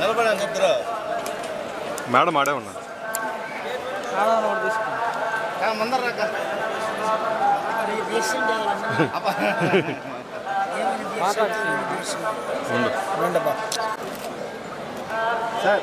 నిలబడండి ఇద్దరు మేడం ఆడే ఉన్నారు ముందర రాక అబ్బా. ఉండు సార్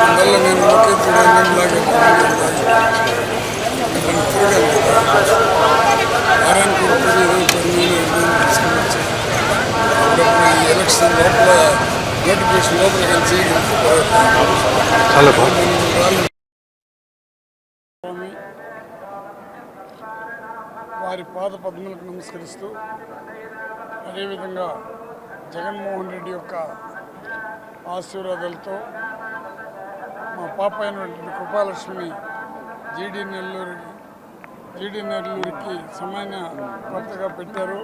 అందువల్ల నేను ముఖ్యమంత్రి వారానికి ఎలక్షన్ లోపల నోటిఫికేషన్ లోపల వారి పాద పద్మలకు నమస్కరిస్తూ అదేవిధంగా జగన్మోహన్ రెడ్డి యొక్క ఆశీర్వాదాలతో మా పాప అయినటువంటి కృపాలక్ష్మి జీడి నెల్లూరు జీడి నెల్లూరుకి సమాన కొత్తగా పెట్టారు.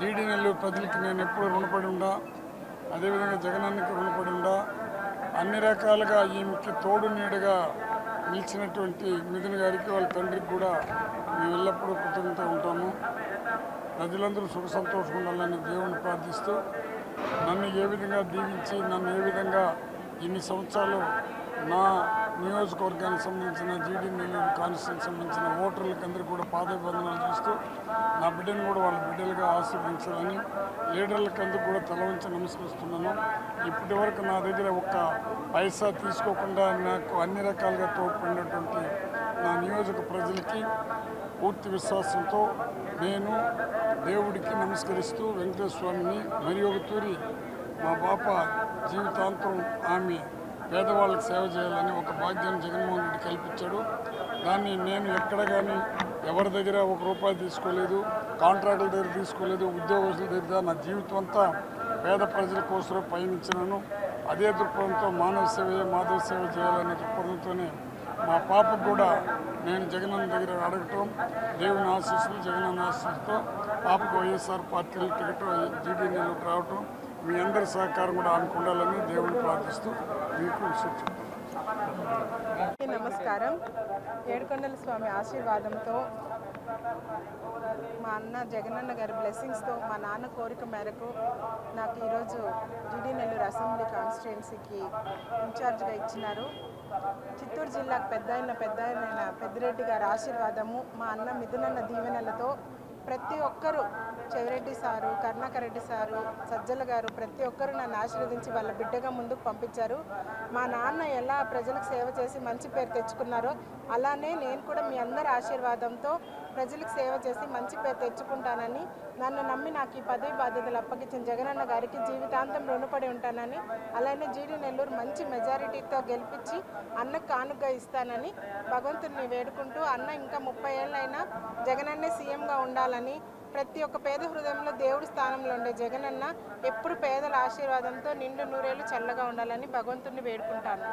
జీడి నెల్లూరు ప్రజలకి నేను ఎప్పుడూ రుణపడి ఉండా అదేవిధంగా జగనానికి రుణపడి ఉండా. అన్ని రకాలుగా ఈమెకి తోడు నీడగా నిలిచినటువంటి మిథున్ గారికి వాళ్ళ తండ్రికి కూడా మేము ఎల్లప్పుడూ కృతజ్ఞత ఉంటాము. ప్రజలందరూ సుఖ సంతోషంగా ఉండాలని దేవుని ప్రార్థిస్తూ నన్ను ఏ విధంగా దీవించి నన్ను ఏ విధంగా ఇన్ని సంవత్సరాలు నా నియోజకవర్గానికి సంబంధించిన జీడీ నెల్లూరు సంబంధించిన ఓటర్లకు అందరికీ కూడా పాదబంధనాలు చేస్తూ నా బిడ్డను కూడా వాళ్ళ బిడ్డలుగా ఆశీర్వించాలని లీడర్లకు అందరూ కూడా తల ఉంచి నమస్కరిస్తున్నాను. ఇప్పటి వరకు నా దగ్గర ఒక్క పైసా తీసుకోకుండా నాకు అన్ని రకాలుగా తోడ్పడినటువంటి నా నియోజక ప్రజలకి పూర్తి విశ్వాసంతో నేను దేవుడికి నమస్కరిస్తూ వెంకటేశ్వర స్వామిని మరి ఒక తూరి మా పాప జీవితాంతం ఆమె పేదవాళ్ళకి సేవ చేయాలని ఒక భాగ్యాన్ని జగన్మోహన్ రెడ్డి కల్పించాడు. దాన్ని నేను ఎక్కడ కానీ ఎవరి దగ్గర ఒక రూపాయి తీసుకోలేదు కాంట్రాక్టుల దగ్గర తీసుకోలేదు ఉద్యోగస్తుల దగ్గర నా జీవితం అంతా పేద ప్రజల కోసం పయనించినాను. అదే దృక్పథంతో మానవ సేవ మాధవ సేవ చేయాలనే దృక్పథంతోనే మా పాపకు కూడా నేను జగనన్న దగ్గర అడగటం దేవుని ఆశీస్సులు జగనన్న ఆశీస్సులతో పాపకు వైఎస్ఆర్ పార్టీలో టికెట్ జీడీ నెలకు రావటం మీ అందరి సహకారం కూడా అనుకుండాలని దేవుని ప్రార్థిస్తూ మీకు సూచన నమస్కారం. ఏడుకొండల స్వామి ఆశీర్వాదంతో మా అన్న జగనన్న గారి బ్లెస్సింగ్స్తో మా నాన్న కోరిక మేరకు నాకు ఈరోజు జీడీ కాన్స్టిట్యున్సీకి ఇన్ఛార్జ్గా ఇచ్చినారు. చిత్తూరు జిల్లాకు పెద్ద అయిన పెద్ద అయిన పెద్దిరెడ్డి గారి ఆశీర్వాదము మా అన్న మిథునన్న దీవెనలతో ప్రతి ఒక్కరూ చెవిరెడ్డి సారు కర్ణాకర్ రెడ్డి సారు సజ్జల గారు ప్రతి ఒక్కరు నన్ను ఆశీర్వదించి వాళ్ళ బిడ్డగా ముందుకు పంపించారు. మా నాన్న ఎలా ప్రజలకు సేవ చేసి మంచి పేరు తెచ్చుకున్నారో అలానే నేను కూడా మీ అందరి ఆశీర్వాదంతో ప్రజలకు సేవ చేసి మంచి పేరు తెచ్చుకుంటానని నన్ను నమ్మి నాకు ఈ పదవి బాధ్యతలు అప్పగించిన జగనన్న గారికి జీవితాంతం రుణపడి ఉంటానని అలానే జీడి నెల్లూరు మంచి మెజారిటీతో గెలిపించి అన్నకు కానుక ఇస్తానని భగవంతుడిని వేడుకుంటూ అన్న ఇంకా ముప్పై ఏళ్ళైనా జగనన్నే సీఎంగా ఉండాలని ప్రతి ఒక్క పేద హృదయంలో దేవుడి స్థానంలో ఉండే జగనన్న ఎప్పుడు పేదల ఆశీర్వాదంతో నిండు నూరేళ్ళు చల్లగా ఉండాలని భగవంతుడిని వేడుకుంటాను.